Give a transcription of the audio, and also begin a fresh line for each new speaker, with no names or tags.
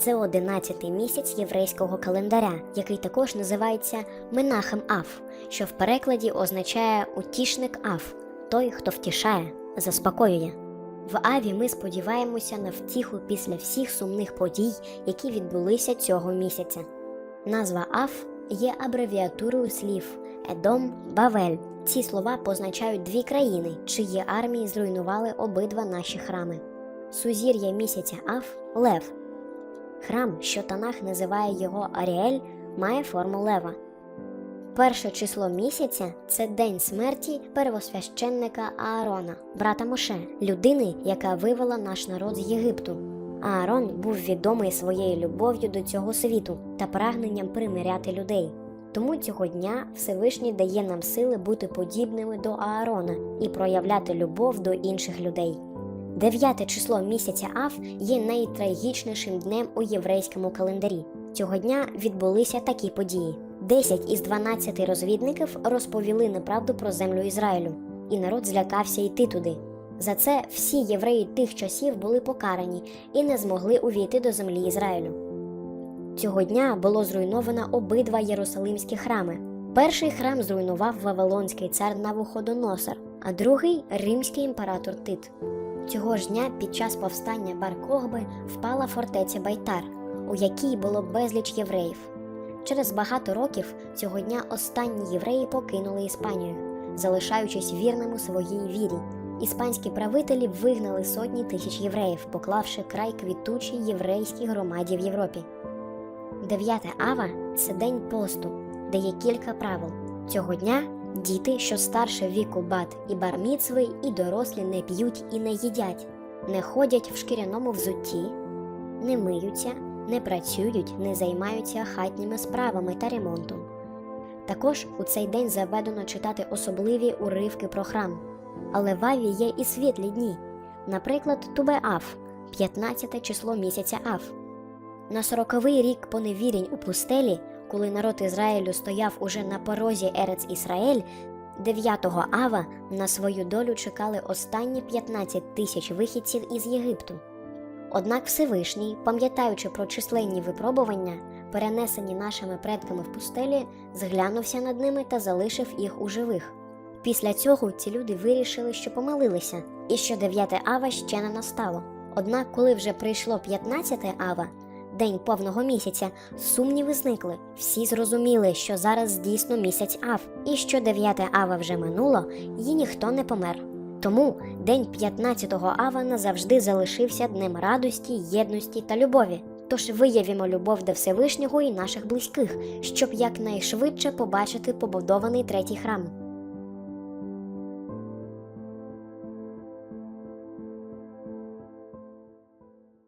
це одинадцятий місяць єврейського календаря, який також називається Менахем Аф, що в перекладі означає утішник Аф, той, хто втішає, заспокоює. В Аві ми сподіваємося на втіху після всіх сумних подій, які відбулися цього місяця. Назва Аф є абревіатурою слів Едом Бавель. Ці слова позначають дві країни, чиї армії зруйнували обидва наші храми. Сузір'я місяця Аф Лев. Храм, що Танах називає його Аріель, має форму лева. Перше число місяця це день смерті первосвященника Аарона, брата Моше, людини, яка вивела наш народ з Єгипту. Аарон був відомий своєю любов'ю до цього світу та прагненням примиряти людей. Тому цього дня Всевишній дає нам сили бути подібними до Аарона і проявляти любов до інших людей. Дев'яте число місяця Ав є найтрагічнішим днем у єврейському календарі. Цього дня відбулися такі події: 10 із 12 розвідників розповіли неправду про землю Ізраїлю, і народ злякався йти туди. За це всі євреї тих часів були покарані і не змогли увійти до землі Ізраїлю. Цього дня було зруйновано обидва єрусалимські храми. Перший храм зруйнував Вавилонський цар Навуходоносор, а другий римський імператор Тит. Цього ж дня під час повстання Бар-Кохби впала фортеця Байтар, у якій було безліч євреїв. Через багато років цього дня останні євреї покинули Іспанію, залишаючись вірними своїй вірі. Іспанські правителі вигнали сотні тисяч євреїв, поклавши край квітучій єврейській громаді в Європі. 9 ава це день посту, де є кілька правил. Цього дня діти, що старше віку бат і барміцви, і дорослі не п'ють і не їдять, не ходять в шкіряному взутті, не миються, не працюють, не займаються хатніми справами та ремонтом. Також у цей день заведено читати особливі уривки про храм. Але в Аві є і світлі дні, наприклад, Тубе-Ав, 15 число місяця Ав. На сороковий рік поневірень у пустелі, коли народ Ізраїлю стояв уже на порозі Ерец Ісраїль, 9-го Ава на свою долю чекали останні 15 тисяч вихідців із Єгипту. Однак Всевишній, пам'ятаючи про численні випробування, перенесені нашими предками в пустелі, зглянувся над ними та залишив їх у живих. Після цього ці люди вирішили, що помилилися, і що 9 ава ще не настало. Однак, коли вже прийшло 15 ава, день повного місяця, сумніви зникли. Всі зрозуміли, що зараз дійсно місяць ав, і що 9 ава вже минуло, і ніхто не помер. Тому день 15-го ава назавжди залишився днем радості, єдності та любові. Тож виявімо любов до Всевишнього і наших близьких, щоб якнайшвидше побачити побудований третій храм.